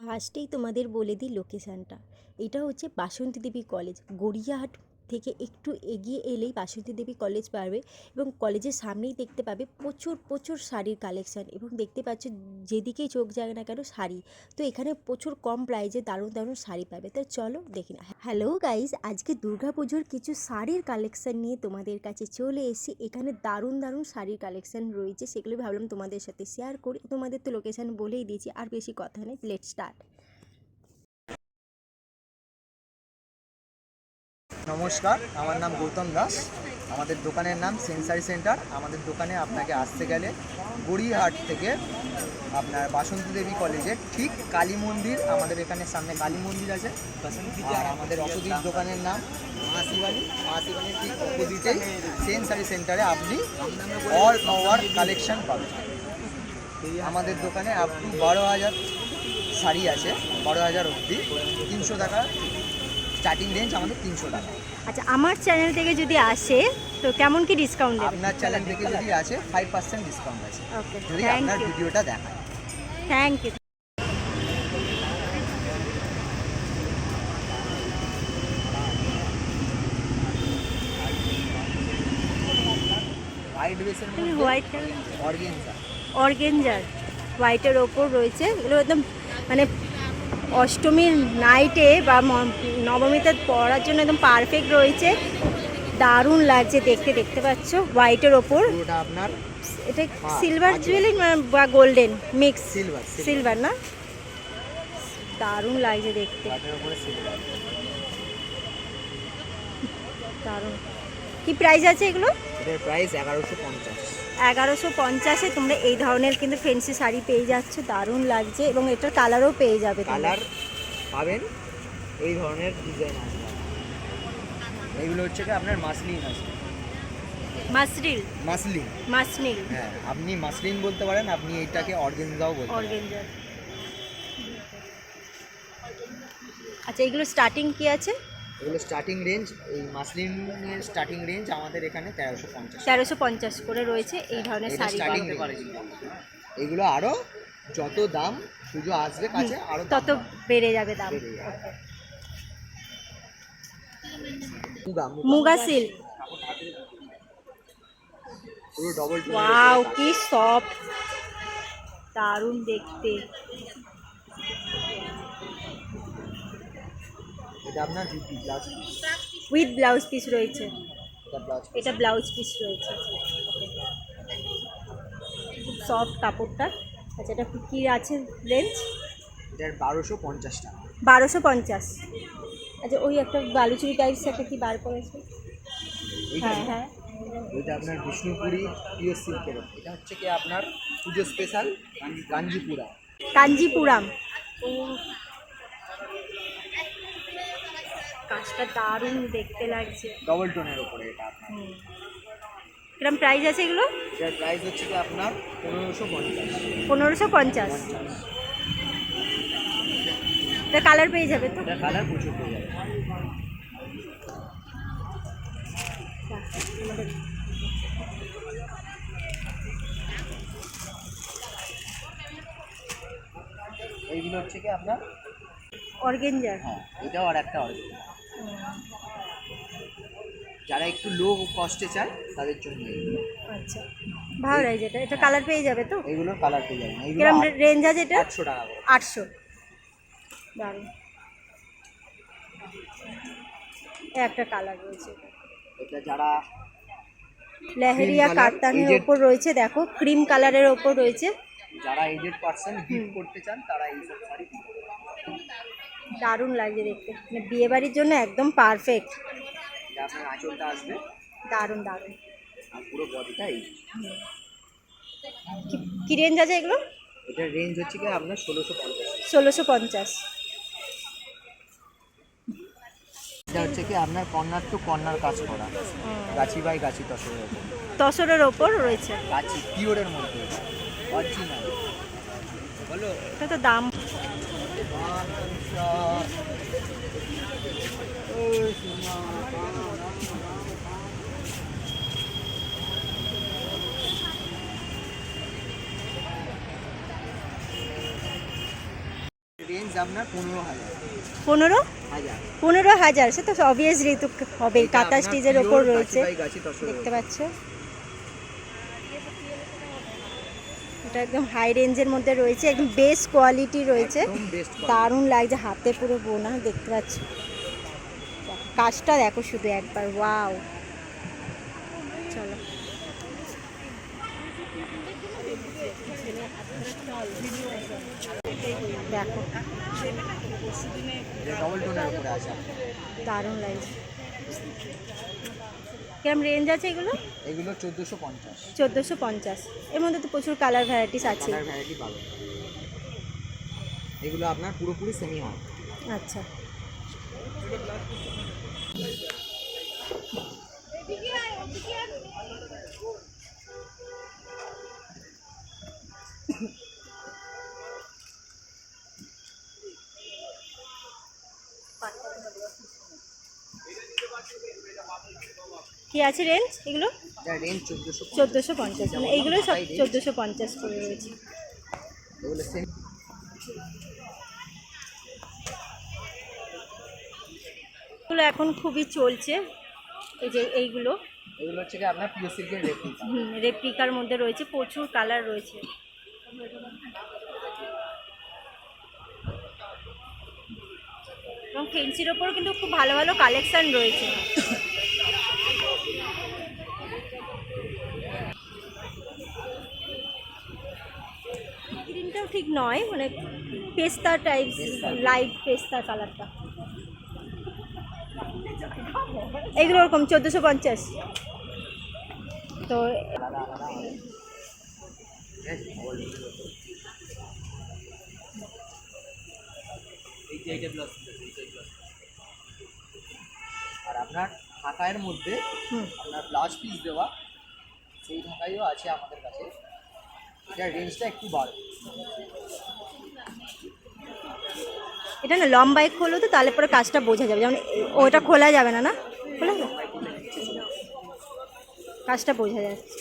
ফার্স্টেই তোমাদের বলে দিই লোকেশানটা। এটা হচ্ছে বাসন্তী দেবী কলেজ গড়িয়াহাট থেকে একটু এগিয়ে এলেই বাসন্তী দেবী কলেজ পাবে এবং কলেজের সামনেই দেখতে পাবে প্রচুর প্রচুর শাড়ির কালেকশান এবং দেখতে পাচ্ছ যেদিকেই চোখ যায় না কেন শাড়ি। তো এখানে প্রচুর কম প্রাইজে দারুণ দারুণ শাড়ি পাবে। তো চলো দেখি না হ্যালো গাইজ আজকে দুর্গাপুজোর কিছু শাড়ির কালেকশান নিয়ে তোমাদের কাছে চলে এসেছি। এখানে দারুণ দারুণ শাড়ির কালেকশান রয়েছে, সেগুলো ভাবলাম তোমাদের সাথে শেয়ার করি। তোমাদের তো লোকেশান বলেই দিয়েছি, আর বেশি কথা নেই লেট স্টার্ট নমস্কার, আমার নাম গৌতম দাস। আমাদের দোকানের নাম সেন্সারি সেন্টার। আমাদের দোকানে আপনাকে আসতে গেলে গড়িয়াহাট থেকে আপনার বাসন্তী দেবী কলেজের ঠিক কালী মন্দির, আমাদের এখানে সামনে কালী মন্দির আছে। আর আমাদের অপোজিট দোকানের নাম মা শিবানী মা শিবানীর ঠিক অপোজিটেই সেন্সারি সেন্টারে আপনি অল ওভার কালেকশন পাবেন। আমাদের দোকানে আপ টু বারো হাজার শাড়ি আছে, বারো হাজার অবধি। তিনশো টাকা স্টার্টিং রেঞ্জ আমাদের তিনশো টাকা। আচ্ছা আমার চ্যানেল থেকে যদি আসে তো কেমন কি ডিসকাউন্ট দেবে? আপনার চ্যানেল থেকে যদি আছে ফাইভ পার্সেন্ট ডিসকাউন্ট আছে। ওকে যদি আপনার ভিডিওটা দেখায়। থ্যাংক ইউ হোয়াইট অর্গেনজা অর্গেঞ্জার হোয়াইটের ওপর রয়েছে। এগুলো একদম মানে অষ্টমীর নাইটে বা নবমীতে পরার জন্য একদম পারফেক্ট রয়েছে। দারুণ লাগছে দেখতে দেখতে পাচ্ছ? হোয়াইটের ওপর। আপনার এটা সিলভার। জুয়েলারি বা গোল্ডেন মিক্স সিলভার সিলভার না? দারুণ লাগছে দেখতে। দারুণ। কি প্রাইস আছে এগুলো? এটার প্রাইস এগারোশো পঞ্চাশ। এগারোশো পঞ্চাশে তোমরা এই ধরনের কিন্তু ফেন্সি শাড়ি পেয়ে যাচ্ছ দারুণ লাগছে এবং এটার কালারও পেয়ে যাবে কালার পাবেন এই ধরনের ডিজাইন আসবে এইগুলো হচ্ছে কি আপনার মাসলিন আছে। মাসরিল মাসলিন। মাসনিল হ্যাঁ আপনি মাসলিন বলতে পারেন আপনি এটাকে অর্গেনজাও বলতে অর্গেঞ্জার আচ্ছা এগুলো স্টার্টিং কি আছে? এগুলো স্টার্টিং রেঞ্জ এই মাসলিনের স্টার্টিং রেঞ্জ আমাদের এখানে তেরোশো পঞ্চাশ। তেরোশো পঞ্চাশ করে রয়েছে এই ধরনের শাড়ি স্টার্টিং এগুলো আরও যত দাম পুজো আসবে কাছে আরও দাম তত বেড়ে যাবে। দাম. মুগা মুগা। সিল্ক পুরো ডবল ওয়াও কি সফট দারুণ দেখতে। এটা আপনার ব্লাউজ উইথ ব্লাউজ পিস রয়েছে। এটা ব্লাউজ পিস রয়েছে। সফট কাপড়টা। আচ্ছা এটা কি আছে রেঞ্জ এটার বারোশো পঞ্চাশ টাকা। বারোশো পঞ্চাশ। আচ্ছা ওই একটা বালুচুরি টাইপস একটা কি বার করেছে? হ্যাঁ হ্যাঁ। এটা আপনার বিষ্ণুপুরি পিওর সিল্কের এটা হচ্ছে কি আপনার পুজো স্পেশাল গাঞ্জিপুরা। কাঞ্জিপুরাম ও কাজটা দারুণ দেখতে লাগছে। ডবল টোনের ওপরে এটা আপনার। কিরম প্রাইস আছে এগুলো? এটার প্রাইস হচ্ছে কি আপনার পনেরোশো পঞ্চাশ। পনেরোশো পঞ্চাশ। এটা কালার পেয়ে যাবে তো? এটা কালার প্রচুর পেয়ে যাবে। এইগুলো হচ্ছে কি আপনার? অর্গেঞ্জার। হ্যাঁ এটাও আর একটা অর্ডার যারা একটু লো কস্টে চায় তাদের জন্য আচ্ছা। ভালো লাগছে এটা এটা কালার পেয়ে যাবে তো? এইগুলোর কালার পেয়ে যাবেন এইগুলো কিরম রেঞ্জ আছে এটা? আটশো টাকা করে। আটশো। দারুণ। একটা কালার রয়েছে। এটা যারা লেহেরিয়া কাতানের ওপর রয়েছে দেখো ক্রিম কালারের ওপর রয়েছে। যারা এজেড পার্সন গিফট করতে চান তারা এইসব শাড়ি কিনতে পারেন। দারুণ লাগছে দেখতে। মানে বিয়ে বাড়ির জন্য একদম পারফেক্ট আপনার আঁচলটা আসবে? দারুণ দারুণ। আর পুরো বডিটা এই কি- রেঞ্জ আছে এগুলো? এটার রেঞ্জ হচ্ছে কি আপনার ষোলোশো পঞ্চাশ। ষোলোশো পঞ্চাশ। এটা হচ্ছে কি আপনার কর্নার টু কর্নার কাজ করা। গাছি বাই গাছি তসরের ওপর। তসরের ওপর রয়েছে। গাছি পিওরের মধ্যে। অরিজিনাল বলো। এটা তো দাম। পনেরো হাজার। পনেরো? হাজার। সে তো অবভিয়াসলি তো হবে কাঁথা আপনার ওপর রয়েছে। দেখতে। পাচ্ছ? এটা একদম হাই রেঞ্জের মধ্যে রয়েছে একদম বেস্ট কোয়ালিটি রয়েছে। দারুণ লাগছে হাতে পুরো বোনা দেখতে পাচ্ছ? কাজটা দেখো শুধু একবার ওয়াও চলো। দেখো। দারুণ লাগছে। কিরম রেঞ্জ আছে এগুলো? এগুলো চোদ্দোশো পঞ্চাশ। চোদ্দোশো পঞ্চাশ। এর মধ্যে তো প্রচুর কালার ভ্যারাইটিস আছে। কালার ভ্যারাইটি পাবেন। এগুলো আপনার পুরোপুরি সেমি হয় আচ্ছা। কি আছে রেঞ্জ এগুলো? রেঞ্জ চোদ্দোশো পঞ্চাশ। মানে এইগুলো সব চোদ্দোশো পঞ্চাশ করে রয়েছে। এগুলো এখন খুবই চলছে। এই যে এইগুলো। এগুলো হচ্ছে কি আপনার পিও সিল্কের রেপ্লিকা রেপ্লিকার মধ্যে রয়েছে প্রচুর কালার রয়েছে। এবং ফেন্সির ওপর কিন্তু খুব ভালো ভালো কালেকশান রয়েছে গ্রিনটাও ঠিক নয় মানে পেস্তা টাইপ লাইট পেস্তা কালারটা এগুলো ওরকম চোদ্দোশো পঞ্চাশ। তো। আর আপনার ঢাকায়ের মধ্যে আপনার ব্লাউজ পিস দেওয়া সেই ঢাকাইও আছে আমাদের কাছে। এটার রেঞ্জটা একটু বাড়বে। এটা না লম্বাই খোলো তো তাহলে পরে কাজটা বোঝা যাবে। যেমন ওটা খোলা যাবে না না? খোলা যাবে? কাজটা বোঝা যাচ্ছে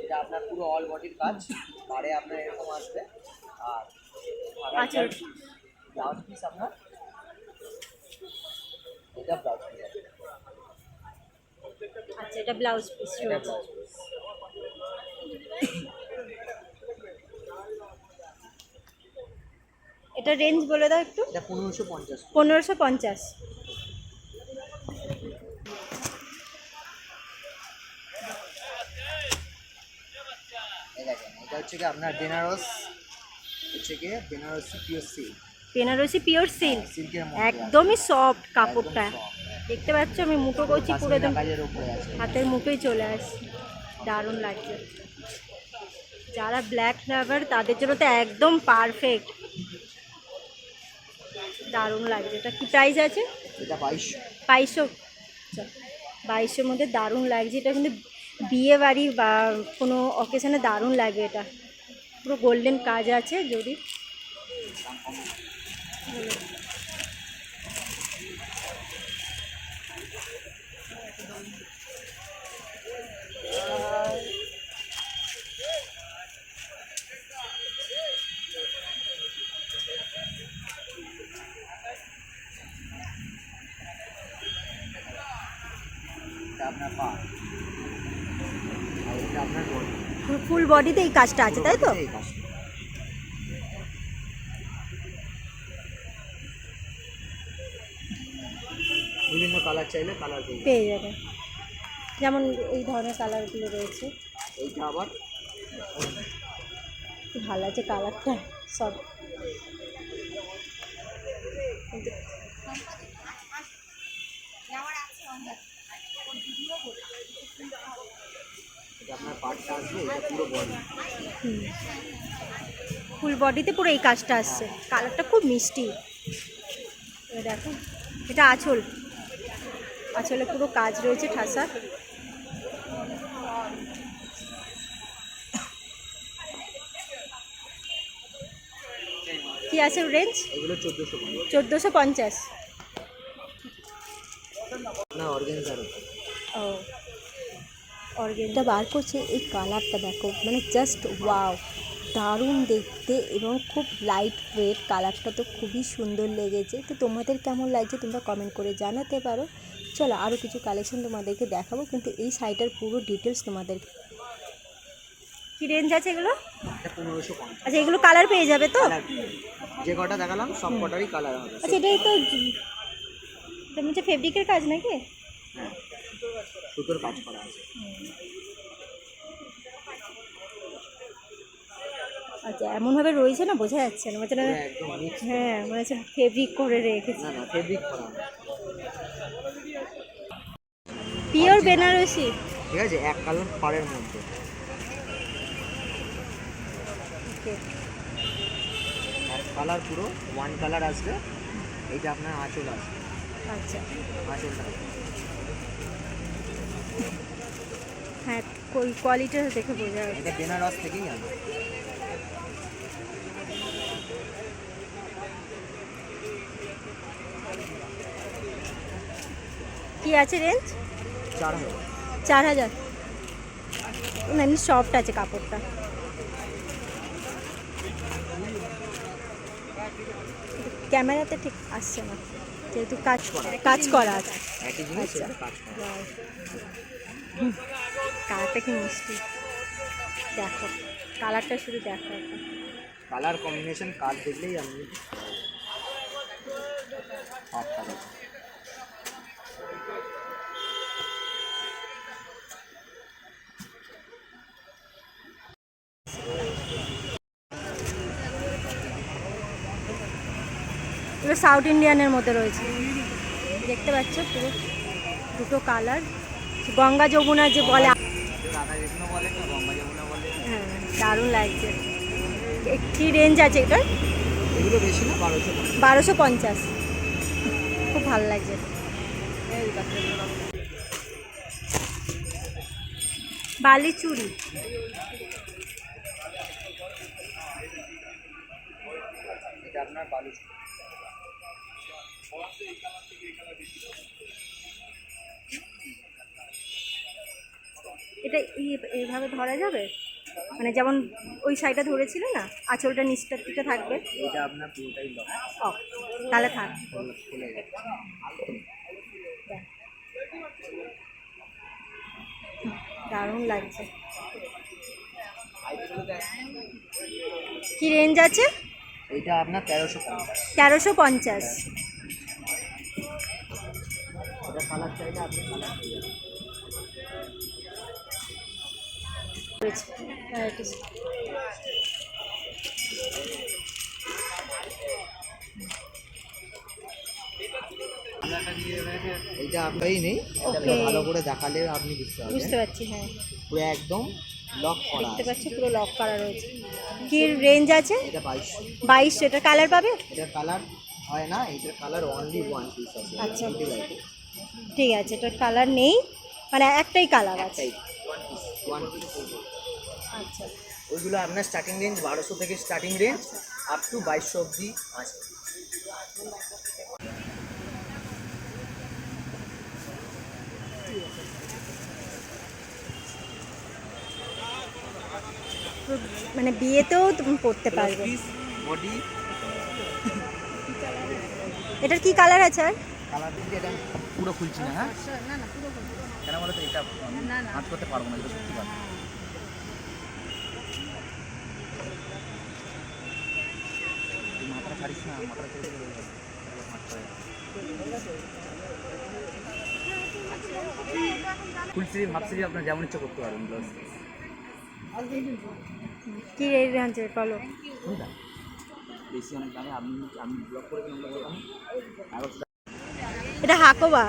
এটা আপনার পুরো অল বডির কাজ পাড়ে আপনার এরকম আসবে। আর আচ্ছা। ব্লাউজ পিস আপনার এটা ব্লাউজ পিস এটা ব্লাউজ পিস রয়েছে এটা রেঞ্জ বলে দাও একটু। পনেরোশো পঞ্চাশ। পনেরোশো পঞ্চাশ। এটা হচ্ছে কি আপনার বেনারস হচ্ছে কি Banarasi pure silk Banarasi pure silk একদমই সফট কাপড়টা। দেখতে পাচ্ছ আমি মুঠো করছি পুরো একদম হাতের মুখেই চলে আসছে। দারুণ লাগছে। যারা ব্ল্যাক লাভার তাদের জন্য তো একদম পারফেক্ট দারুণ লাগছে। এটা কি প্রাইস আছে? বাইশশো। বাইশশো। আচ্ছা বাইশশোর মধ্যে দারুণ লাগছে। এটা কিন্তু বিয়ে বাড়ি বা কোনো অকেশনে দারুণ লাগে এটা। পুরো গোল্ডেন কাজ আছে যদি এটা আপনার পা আর এটা আপনার body। ফুল বডিতে এই কাজটা আছে তাই তো। বিভিন্ন কালার চাইলে কালার পেয়ে যাবে যেমন এই ধরনের কালারগুলো রয়েছে। এইটা আবার? ভালো আছে কালারটা সব। ফুল বডিতে পুরো এই কাজটা আসছে। কালারটা খুব মিষ্টি। দেখো এটা আঁচল। আঁচলে পুরো কাজ রয়েছে ঠাসা। আছে রেঞ্জ চোদ্দোশো পঞ্চাশ। ও। অর্গেনটা বার করছে এই কালারটা দেখো মানে জাস্ট ওয়াও দারুণ দেখতে এবং খুব লাইট ওয়েট কালারটা তো খুবই সুন্দর লেগেছে। তো তোমাদের কেমন লাগছে তোমরা কমেন্ট করে জানাতে পারো। চলো আরও কিছু কালেকশন তোমাদেরকে দেখাবো কিন্তু এই শাড়িটার পুরো ডিটেলস তোমাদের কী রেঞ্জ আছে এগুলো? পনেরোশো আচ্ছা এগুলো কালার পেয়ে যাবে তো? যে কটা দেখালাম সব কটারই কালার হবে। আচ্ছা এটাই তো এটা হচ্ছে ফেব্রিকের কাজ নাকি? হ্যাঁ সুতোর কাজ করা আছে। আচ্ছা এমনভাবে রয়েছে না? বোঝা যাচ্ছে না। মানে পুরো হ্যাঁ মনে হচ্ছে ফেব্রিক করে রেখেছে। না না ফেব্রিক করা পিওর বেনারসি ঠিক আছে এক কালার খড়ের মধ্যে। ওকে। এক কালার পুরো ওয়ান কালার আসবে। এইটা আপনার আঁচল আসবে। আচ্ছা। আঁচলটা। হ্যাঁ কোয়ালিটিটা দেখে বোঝা যাচ্ছে। এটা বেনারস থেকেই আনা। কি আছে রেঞ্জ চার হাজার। চার হাজার। সফট আছে কাপড়টা। ক্যামেরাতে ঠিক আসছে না। যেহেতু কাজ কাজ করা। আছে। আচ্ছা। কাজ করা। হুম, কালারটা কি মিষ্টি? দেখো। কালারটা শুধু দেখো কালার কম্বিনেশন কাজ দেখলেই আপনি এগুলো সাউথ ইন্ডিয়ানের মধ্যে রয়েছে। দেখতে পাচ্ছ পুরো দুটো কালার। গঙ্গা যমুনা যে বলে হ্যাঁ দারুণ লাগছে। কি রেঞ্জ আছে এটা এগুলো বেশি না বারোশো বারোশো পঞ্চাশ। খুব ভালো লাগছে। বালি চুড়ি এটা আপনার বালু এটা এইভাবে ধরা যাবে? মানে যেমন ওই সাইডটা ধরেছিল না? আঁচলটা নিচটার দিকে থাকবে। এটা আপনার পুরোটাই লক ও তাহলে থাক। দারুণ লাগছে। কি রেঞ্জ আছে? এইটা আপনার তেরোশো তেরোশো পঞ্চাশ। এটা কালার চাইলে আপনি কালার যাবেন। এইটা আপনারই নেই এটা. ভালো করে দেখালে আপনি বুঝতে বুঝতে পারছি হ্যাঁ। পুরো একদম লক করা দেখতে পাচ্ছি পুরো লক করা রয়েছে। কি রেঞ্জ আছে? এটা বাইশশো বাইশশো এটা কালার পাবে? এটার কালার হয় না এটার কালার অনলি ওয়ান পিস আছে। আচ্ছা। ঠিক আছে এটার কালার নেই। মানে একটাই কালার আছে। আচ্ছা। ওইগুলো আপনার স্টার্টিং রেঞ্জ বারোশো থেকে স্টার্টিং রেঞ্জ আপ টু বাইশশো অবধি আছে। মানে বিয়েতেও তুমি পড়তে পারবে। বডি এটার কি কালার আছে আর? কালার পুরো খুলছি না হ্যাঁ? কেন বলো তো এটা হাত করতে পারব না এটা সত্যি মাথাটা ছাড়িস না মাথাটা ছেড়ে আপনার যেমন ইচ্ছা করতে পারবেন ব্লাউজ কি রেঞ্জ বলো। বেশি অনেক দামে আপনি আমি ব্লক করে দিলাম বললাম। এগারোশো এটা হাকোবা?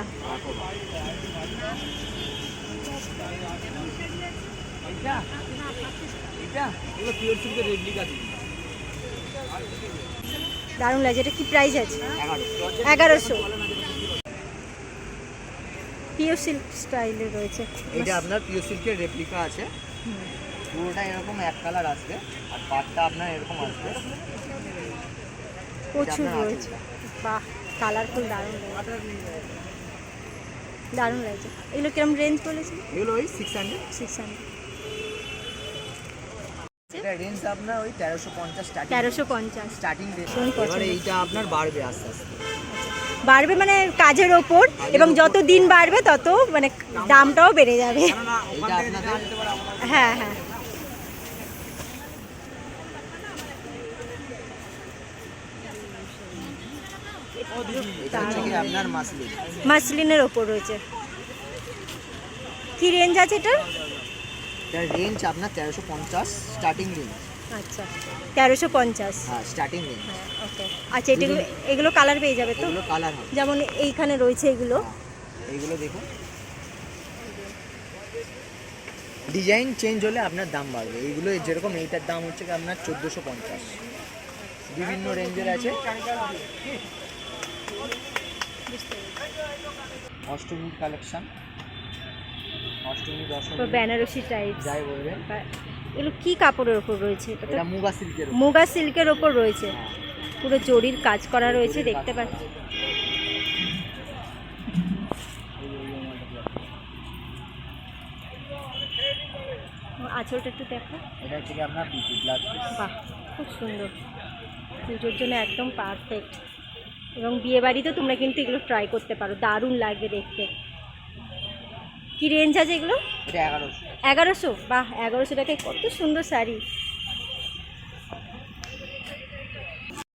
দারুণ লাগছে এটা কি প্রাইস আছে? এগারোশো। পিওর সিল্ক স্টাইলে রয়েছে। এটা আপনার পিওর সিল্কের রেপ্লিকা আছে। পুরোটা এরকম এক কালার আসবে আর পাটটা আপনার এরকম আসবে। প্রচুর রয়েছে। বাহ। কালারফুল দারুণ দারুণ লাগছে। এগুলো কিরম রেঞ্জ বলেছে এগুলো ওই six hundred six hundred range আপনার ওই তেরোশো পঞ্চাশ তেরোশো পঞ্চাশ। স্টার্টিং রেঞ্জ এবারে এইটা আপনার বাড়বে আস্তে আস্তে। বাড়বে মানে কাজের ওপর এবং যত দিন বাড়বে তত মানে দামটাও বেড়ে যাবে। হ্যাঁ হ্যাঁ এটা হচ্ছে কি আপনার মাসলি মাসলিনের ওপর রয়েছে। কি রেঞ্জ আছে এটার? এটার রেঞ্জ আপনার তেরোশো পঞ্চাশ স্টার্টিং রেঞ্জ আচ্ছা তেরোশো পঞ্চাশ। হ্যাঁ স্টার্টিং রেঞ্জ ওকে আচ্ছা এগুলো এগুলো কালার পেয়ে যাবে তো? এগুলো কালার হবে। যেমন এইখানে রয়েছে এগুলো। হ্যাঁ, এইগুলো দেখুন। ডিজাইন চেঞ্জ হলে আপনার দাম বাড়বে। এইগুলো যেরকম এইটার দাম হচ্ছে আপনার চোদ্দোশো পঞ্চাশ। বিভিন্ন রেঞ্জের আছে। অষ্টমীর কালেকশন। অষ্টমী দশমী তো বেনারসি টাইপ যাই বলবেন এগুলো কি কাপড়ের ওপর রয়েছে? এটা মুগা সিল্কের মুগা সিল্কের ওপর রয়েছে। পুরো জরির কাজ করা রয়েছে দেখতে পাচ্ছি। আঁচলটা একটু দেখো। এটা হচ্ছে কি আপনার বাহ খুব সুন্দর। পুজোর জন্য একদম পারফেক্ট এবং বিয়ে বাড়িতে তোমরা কিন্তু এগুলো ট্রাই করতে পারো দারুণ লাগবে দেখতে। কি রেঞ্জ আছে এগুলো? এগারোশো। এগারোশো? বাহ এগারোশো টাকায় কত সুন্দর শাড়ি।